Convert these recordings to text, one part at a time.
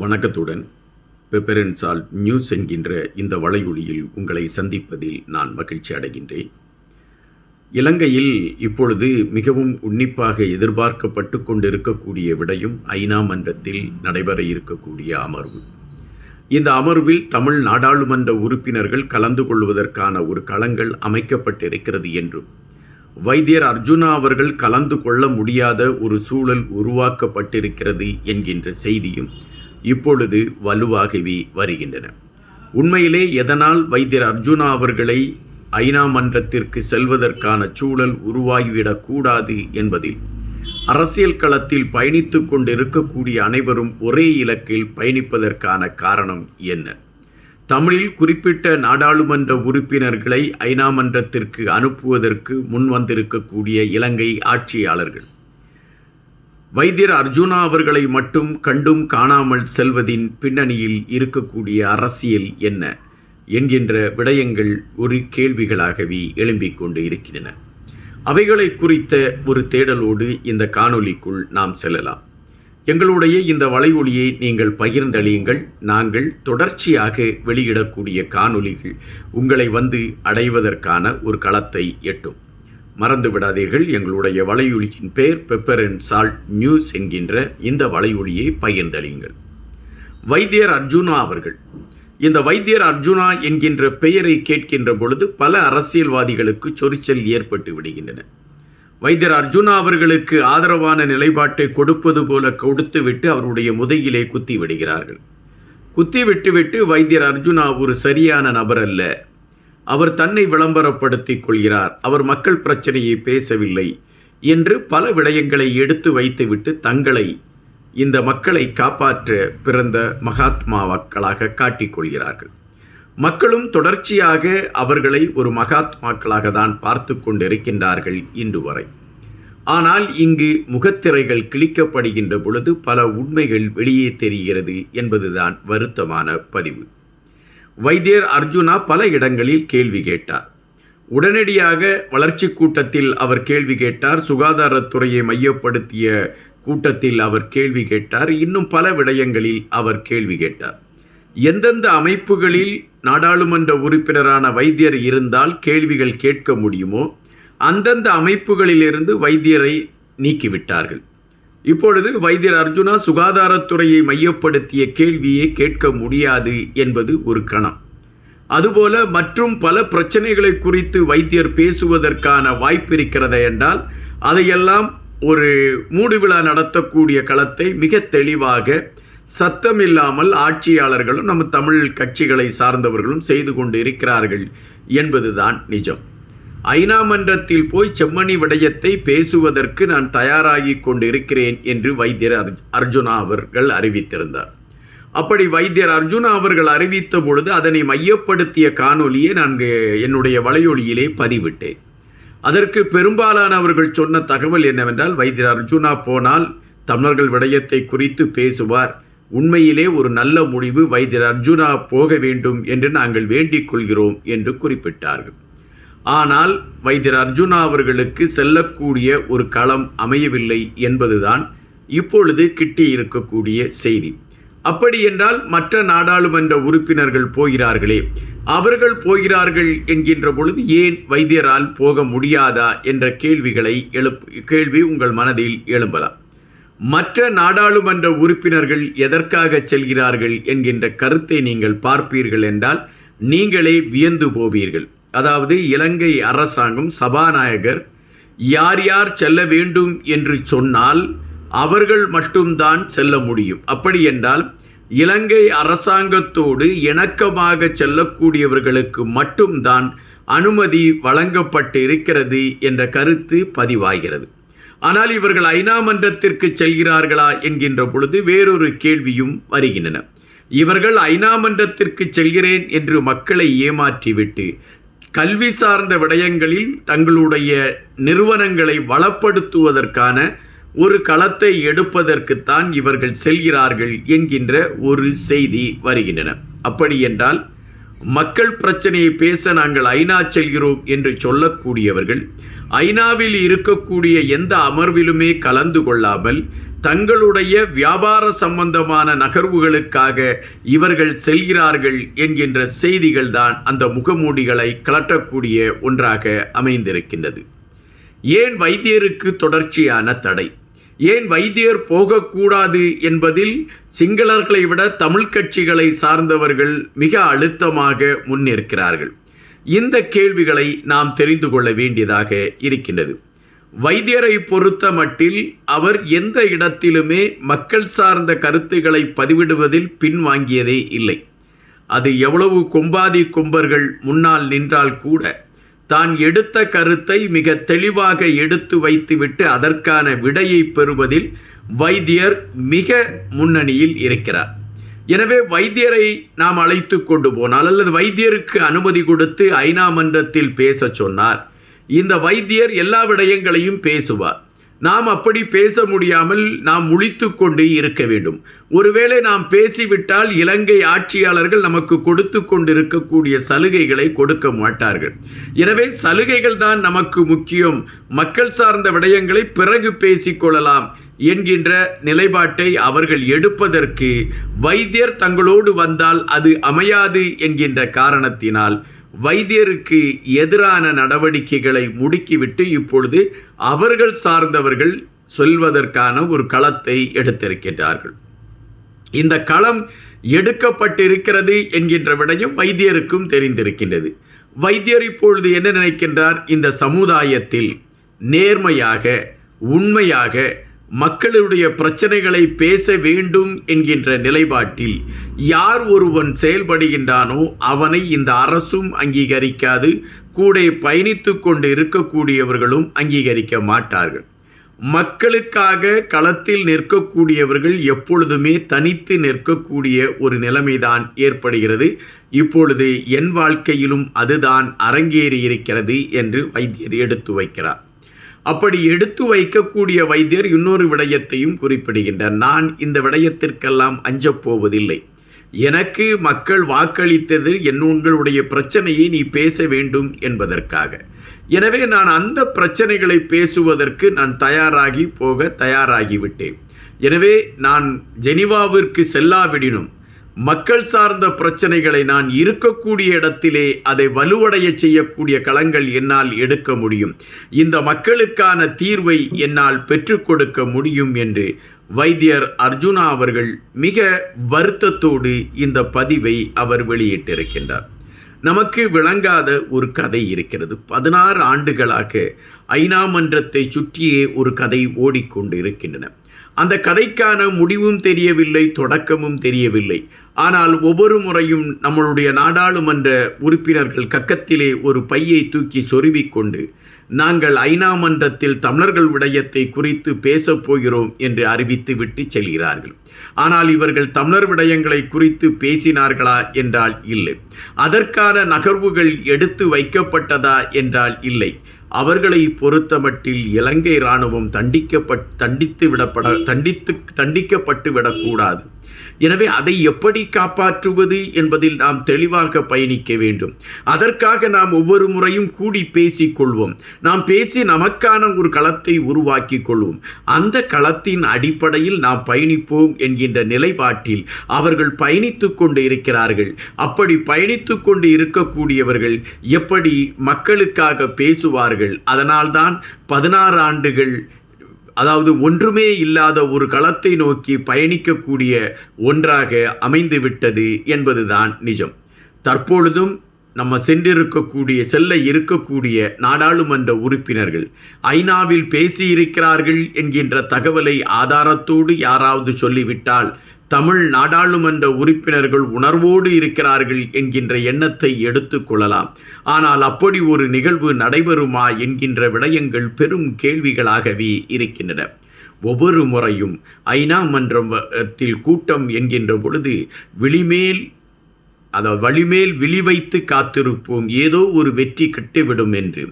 வணக்கத்துடன். பெப்பரன் நியூஸ் என்கின்ற இந்த வலையொலியில் உங்களை சந்திப்பதில் நான் மகிழ்ச்சி அடைகின்றேன். இலங்கையில் இப்பொழுது மிகவும் உன்னிப்பாக எதிர்பார்க்கப்பட்டு கொண்டிருக்கக்கூடிய விடையும் ஐநா மன்றத்தில் நடைபெற இருக்கக்கூடிய அமர்வு. இந்த அமர்வில் தமிழ் நாடாளுமன்ற உறுப்பினர்கள் கலந்து கொள்வதற்கான ஒரு களங்கள் அமைக்கப்பட்டிருக்கிறது என்றும் வைத்தியர் அர்ஜுனா அவர்கள் கலந்து கொள்ள முடியாத ஒரு சூழல் உருவாக்கப்பட்டிருக்கிறது என்கின்ற செய்தியும் இப்பொழுது வலுவாகவே வருகின்றன. உண்மையிலே எதனால் வைத்தியர் அர்ஜுனா அவர்களை ஐநா மன்றத்திற்கு செல்வதற்கான சூழல் உருவாகிவிடக்கூடாது என்பதில் அரசியல் களத்தில் பயணித்து கொண்டிருக்கக்கூடிய அனைவரும் ஒரே இலக்கில் பயணிப்பதற்கான காரணம் என்ன? தமிழில் குறிப்பிட்ட நாடாளுமன்ற உறுப்பினர்களை ஐநா மன்றத்திற்கு அனுப்புவதற்கு முன்வந்திருக்கக்கூடிய இலங்கை ஆட்சியாளர்கள் வைத்தியர் அர்ஜுனா அவர்களை மட்டும் கண்டும் காணாமல் செல்வதின் பின்னணியில் இருக்கக்கூடிய அரசியல் என்ன என்கின்ற விடயங்கள் ஒரு கேள்விகளாகவே எழும்பிக் கொண்டு இருக்கின்றன. அவைகளை குறித்த ஒரு தேடலோடு இந்த காணொலிக்குள் நாம் செல்லலாம். எங்களுடைய இந்த வலையொலியை நீங்கள் பகிர்ந்தளியுங்கள். நாங்கள் தொடர்ச்சியாக வெளியிடக்கூடிய காணொளிகள் உங்களை வந்து அடைவதற்கான ஒரு களத்தை எட்டும். மறந்து விடாதீர்கள். எங்களுடைய வலையொலியின் பெயர் பெப்பர் அண்ட் சால்ட் நியூஸ் என்கின்ற இந்த வலையொலியை பகிர்ந்தளியுங்கள். வைத்தியர் அர்ஜுனா அவர்கள். இந்த வைத்தியர் அர்ஜுனா என்கின்ற பெயரை கேட்கின்ற பொழுது பல அரசியல்வாதிகளுக்கு சொரிச்சல் ஏற்பட்டு விடுகின்றன. வைத்தியர் அர்ஜுனா அவர்களுக்கு ஆதரவான நிலைப்பாட்டை கொடுப்பது போல கொடுத்துவிட்டு அவருடைய முதையிலே குத்தி விடுகிறார்கள். குத்தி விட்டுவிட்டு வைத்தியர் அர்ஜுனா ஒரு சரியான நபர் அல்ல. அவர் தன்னை விளம்பரப்படுத்திக் கொள்கிறார். அவர் மக்கள் பிரச்சனையை பேசவில்லை என்று பல விடயங்களை எடுத்து வைத்துவிட்டு தங்களை இந்த மக்களை காப்பாற்ற பிறந்த மகாத்மாக்களாக காட்டிக்கொள்கிறார்கள் மக்களும் தொடர்ச்சியாக அவர்களை ஒரு மகாத்மாக்களாக தான் பார்த்து கொண்டிருக்கின்றார்கள் இன்று வரை. ஆனால் இங்கு முகத்திரைகள் கிழிக்கப்படுகின்ற பொழுது பல உண்மைகள் வெளியே தெரிகிறது என்பதுதான் வருத்தமான பதிவு. வைத்தியர் அர்ஜுனா பல இடங்களில் கேள்வி கேட்டார். உடனடியாக வளர்ச்சி கூட்டத்தில் அவர் கேள்வி கேட்டார். சுகாதாரத்துறையை மையப்படுத்திய கூட்டத்தில் அவர் கேள்வி கேட்டார். இன்னும் பல விடயங்களில் அவர் கேள்வி கேட்டார். எந்தெந்த அமைப்புகளில் நாடாளுமன்ற உறுப்பினரான வைத்தியர் இருந்தால் கேள்விகள் கேட்க முடியுமோ அந்தந்த அமைப்புகளிலிருந்து வைத்தியரை நீக்கிவிட்டார்கள். இப்பொழுது வைத்தியர் அர்ஜுனா சுகாதாரத்துறையை மையப்படுத்திய கேள்வியை கேட்க முடியாது என்பது ஒரு கணம். அதுபோல மற்றும் பல பிரச்சனைகளை குறித்து வைத்தியர் பேசுவதற்கான வாய்ப்பு இருக்கிறது என்றால் அதையெல்லாம் ஒரு மூடுவிழா நடத்தக்கூடிய களத்தை மிக தெளிவாக சத்தம் இல்லாமல் ஆட்சியாளர்களும் நம்ம தமிழ் கட்சிகளை சார்ந்தவர்களும் செய்து கொண்டு இருக்கிறார்கள் என்பதுதான் நிஜம். ஐநா மன்றத்தில் போய் செம்மணி விடயத்தை பேசுவதற்கு நான் தயாராகி கொண்டிருக்கிறேன் என்று வைத்தியர் அர்ஜுனா அவர்கள் அறிவித்திருந்தார். அப்படி வைத்தியர் அர்ஜுனா அவர்கள் அறிவித்த பொழுது அதனை மையப்படுத்திய காணொலியை நான் என்னுடைய வலையொலியிலே பதிவிட்டேன். அதற்கு பெரும்பாலானவர்கள் சொன்ன தகவல் என்னவென்றால் வைத்தியர் அர்ஜுனா போனால் தமிழர்கள் விடயத்தை குறித்து பேசுவார். உண்மையிலே ஒரு நல்ல முடிவு வைத்தியர் அர்ஜுனா போக வேண்டும் என்று நாங்கள் வேண்டிக் கொள்கிறோம் என்று குறிப்பிட்டார்கள். ஆனால் வைத்தியர் அர்ஜுனா அவர்களுக்கு செல்லக்கூடிய ஒரு களம் அமையவில்லை என்பதுதான் இப்பொழுது கிட்டி இருக்கக்கூடிய செய்தி. அப்படி என்றால் மற்ற நாடாளுமன்ற உறுப்பினர்கள் போகிறார்களே அவர்கள் போகிறார்கள் என்கின்ற பொழுது ஏன் வைத்தியரால் போக முடியாதா என்ற கேள்விகளை எழுப் கேள்வி உங்கள் மனதில் எழும்பலாம். மற்ற நாடாளுமன்ற உறுப்பினர்கள் எதற்காக செல்கிறார்கள் என்கின்ற கருத்தை நீங்கள் பார்ப்பீர்கள் என்றால் நீங்களே வியந்து போவீர்கள். அதாவது இலங்கை அரசாங்கம் சபாநாயகர் யார் யார் செல்ல வேண்டும்? என்று சொன்னால் அவர்கள் மட்டும்தான் செல்ல முடியும். அப்படி என்றால் இலங்கை அரசாங்கத்தோடு இணக்கமாக செல்லக்கூடியவர்களுக்கு மட்டும்தான் அனுமதி வழங்கப்பட்டு இருக்கிறது என்ற கருத்து பதிவாகிறது. ஆனால் இவர்கள் ஐநா மன்றத்திற்கு செல்கிறார்களா என்கின்ற பொழுது வேறொரு கேள்வியும் வருகின்றன. இவர்கள் ஐநா மன்றத்திற்கு செல்கிறேன் என்று மக்களை ஏமாற்றிவிட்டு கல்வி சார்ந்த விடயங்களில் தங்களுடைய நிறுவனங்களை வளப்படுத்துவதற்கான ஒரு களத்தை எடுப்பதற்குத்தான் இவர்கள் செல்கிறார்கள் என்கின்ற ஒரு செய்தி வருகின்றன. அப்படி என்றால் மக்கள் பிரச்சனையை பேச நாங்கள் ஐநா செல்கிறோம் என்று சொல்லக்கூடியவர்கள் ஐநாவில் இருக்கக்கூடிய எந்த அமர்விலுமே கலந்து கொள்ளாமல் தங்களுடைய வியாபார சம்பந்தமான நகர்வுகளுக்காக இவர்கள் செல்கிறார்கள் என்கின்ற செய்திகள் தான் அந்த முகமூடிகளை கலட்டக்கூடிய ஒன்றாக அமைந்திருக்கின்றது. ஏன் வைத்தியருக்கு தொடர்ச்சியான தடை? ஏன் வைத்தியர் போகக்கூடாது என்பதில் சிங்களர்களை விட தமிழ் கட்சிகளை சார்ந்தவர்கள் மிக அழுத்தமாக முன்னிற்கிறார்கள். இந்த கேள்விகளை நாம் தெரிந்து கொள்ள வேண்டியதாக இருக்கின்றது. வைத்தியரை பொறுத்த மட்டில் அவர் எந்த இடத்திலுமே மக்கள் சார்ந்த கருத்துக்களை பதிவிடுவதில் பின்வாங்கியதே இல்லை. அது எவ்வளவு கொம்பாதி கொம்பர்கள் முன்னால் நின்றால் கூட தான் எடுத்த கருத்தை மிக தெளிவாக எடுத்து வைத்துவிட்டு அதற்கான விடையை பெறுவதில் வைத்தியர் மிக முன்னணியில் இருக்கிறார். எனவே வைத்தியரை நாம் அழைத்து கொண்டு போனால் அல்லது வைத்தியருக்கு அனுமதி கொடுத்து ஐநா மன்றத்தில் பேச சொன்னார் இந்த வைத்தியர் எல்லா விடயங்களையும் பேசுவார். நாம் அப்படி பேச முடியாமல் நாம் முழித்து கொண்டு இருக்க வேண்டும். ஒருவேளை நாம் பேசிவிட்டால் இலங்கை ஆட்சியாளர்கள் நமக்கு கொடுத்து கொண்டிருக்கக்கூடிய சலுகைகளை கொடுக்க மாட்டார்கள். எனவே சலுகைகள் தான் நமக்கு முக்கியம். மக்கள் சார்ந்த விடயங்களை பிறகு பேசிக்கொள்ளலாம் என்கின்ற நிலைப்பாட்டை அவர்கள் எடுப்பதற்கு வைத்தியர் தங்களோடு வந்தால் அது அமையாது என்கின்ற காரணத்தினால் வைத்தியருக்கு எதிரான நடவடிக்கைகளை முடுக்கிவிட்டு இப்பொழுது அவர்கள் சார்ந்தவர்கள் சொல்வதற்கான ஒரு களத்தை எடுத்திருக்கின்றார்கள். இந்த களம் எடுக்கப்பட்டிருக்கிறது என்கின்ற விடயம் வைத்தியருக்கும் தெரிந்திருக்கின்றது. வைத்தியர் இப்பொழுது என்ன நினைக்கின்றார்? இந்த சமுதாயத்தில் நேர்மையாக உண்மையாக மக்களுடைய பிரச்சனைகளை பேச வேண்டும் என்கின்ற நிலைப்பாட்டில் யார் ஒருவன் செயல்படுகின்றானோ அவனை இந்த அரசும் அங்கீகரிக்காது கூட பயணித்து கொண்டு இருக்கக்கூடியவர்களும் அங்கீகரிக்க மாட்டார்கள். மக்களுக்காக களத்தில் நிற்கக்கூடியவர்கள் எப்பொழுதுமே தனித்து நிற்கக்கூடிய ஒரு நிலைமைதான் ஏற்படுகிறது. இப்பொழுது என் வாழ்க்கையிலும் அதுதான் அரங்கேறி இருக்கிறது என்று வைத்தியர் எடுத்து வைக்கிறார். அப்படி எடுத்து வைக்கக்கூடிய வைத்தியர் இன்னொரு விடயத்தையும் குறிப்பிடுகின்றார். நான் இந்த விடயத்திற்கெல்லாம் அஞ்சப் போவதில்லை. எனக்கு மக்கள் வாக்களித்தது என் உங்களுடைய பிரச்சனையை நீ பேச வேண்டும் என்பதற்காக. எனவே நான் அந்த பிரச்சனைகளை பேசுவதற்கு நான் தயாராகி போக தயாராகிவிட்டேன். எனவே நான் ஜெனிவாவிற்கு செல்லாவிடினும் மக்கள் சார்ந்த பிரச்சனைகளை நான் இருக்கக்கூடிய இடத்திலே அதை வலுவடைய செய்யக்கூடிய களங்கள் என்னால் எடுக்க முடியும். இந்த மக்களுக்கான தீர்வை என்னால் பெற்றுக் கொடுக்க முடியும் என்று வைத்தியர் அர்ஜுனா அவர்கள் மிக வருத்தத்தோடு இந்த பதிவை அவர் வெளியிட்டிருக்கின்றார். நமக்கு விளங்காத ஒரு கதை இருக்கிறது. பதினாறு ஆண்டுகளாக ஐநா மன்றத்தை சுற்றியே ஒரு கதை ஓடிக்கொண்டு இருக்கின்றன அந்த கதைக்கான முடிவும் தெரியவில்லை தொடக்கமும் தெரியவில்லை. ஆனால் ஒவ்வொரு முறையும் நம்மளுடைய நாடாளுமன்ற உறுப்பினர்கள் கக்கத்திலே ஒரு பையை தூக்கி சொருவிக்கொண்டு நாங்கள் ஐநா மன்றத்தில் தமிழர்கள் விடயத்தை குறித்து பேசப் போகிறோம் என்று அறிவித்து விட்டு செல்கிறார்கள். ஆனால் இவர்கள் தமிழர் விடயங்களை குறித்து பேசினார்களா என்றால் இல்லை. அதற்கான நகர்வுகள் எடுத்து வைக்கப்பட்டதா என்றால் இல்லை. அவர்களை பொறுத்தமட்டில் இலங்கை இராணுவம் தண்டிக்கப்பட் தண்டித்து விடப்பட தண்டித்து தண்டிக்கப்பட்டு விடக்கூடாது. எனவே அதை எப்படி காப்பாற்றுவது என்பதில் நாம் தெளிவாக பயணிக்க வேண்டும். அதற்காக நாம் ஒவ்வொரு முறையும் கூடி பேசிக்கொள்வோம். நாம் பேசி நமக்கான ஒரு களத்தை உருவாக்கி கொள்வோம் அந்த களத்தின் அடிப்படையில் நாம் பயணிப்போம் என்கின்ற நிலைப்பாட்டில் அவர்கள் பயணித்து கொண்டு இருக்கிறார்கள். அப்படி பயணித்து கொண்டு இருக்கக்கூடியவர்கள் எப்படி மக்களுக்காக பேசுவார்கள்? அதனால்தான் பதினாறு ஆண்டுகள் அதாவது ஒன்றுமே இல்லாத ஒரு களத்தை நோக்கி பயணிக்கக்கூடிய ஒன்றாக அமைந்துவிட்டது என்பதுதான் நிஜம். தற்பொழுதும் நம்ம சென்றிருக்கக்கூடிய செல்ல இருக்கக்கூடிய நாடாளுமன்ற உறுப்பினர்கள் ஐநாவில் பேசியிருக்கிறார்கள் என்கின்ற தகவலை ஆதாரத்தோடு யாராவது சொல்லிவிட்டால் தமிழ் நாடாளுமன்ற உறுப்பினர்கள் உணர்வோடு இருக்கிறார்கள் என்கின்ற எண்ணத்தை எடுத்துக்கொள்ளலாம் ஆனால் அப்படி ஒரு நிகழ்வு நடைபெறுமா என்கின்ற விடயங்கள் பெரும் கேள்விகளாகவே இருக்கின்றன. ஒவ்வொரு முறையும் ஐநா மன்றத்தில் கூட்டம் என்கின்ற பொழுது விழிமேல் அதை வழிமேல் விழிவைத்து காத்திருப்போம். ஏதோ ஒரு வெற்றி கிட்டுவிடும் என்று.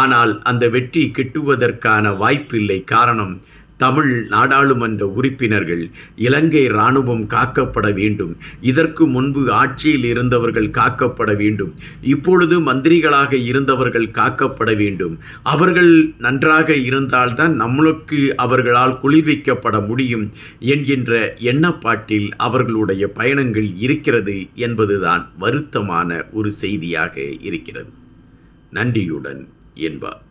ஆனால் அந்த வெற்றி கிட்டுவதற்கான வாய்ப்பில்லை. காரணம் தமிழ் நாடாளுமன்ற உறுப்பினர்கள் இலங்கை இராணுவம் காக்கப்பட வேண்டும். இதற்கு முன்பு ஆட்சியில் இருந்தவர்கள் காக்கப்பட வேண்டும். இப்பொழுது மந்திரிகளாக இருந்தவர்கள் காக்கப்பட வேண்டும். அவர்கள் நன்றாக இருந்தால்தான் நம்மளுக்கு அவர்களால் குளிர்விக்கப்பட முடியும் என்கின்ற எண்ணப்பாட்டில் அவர்களுடைய பயணங்கள் இருக்கிறது என்பதுதான் வருத்தமான ஒரு செய்தியாக இருக்கிறது. நன்றியுடன் என்பார்.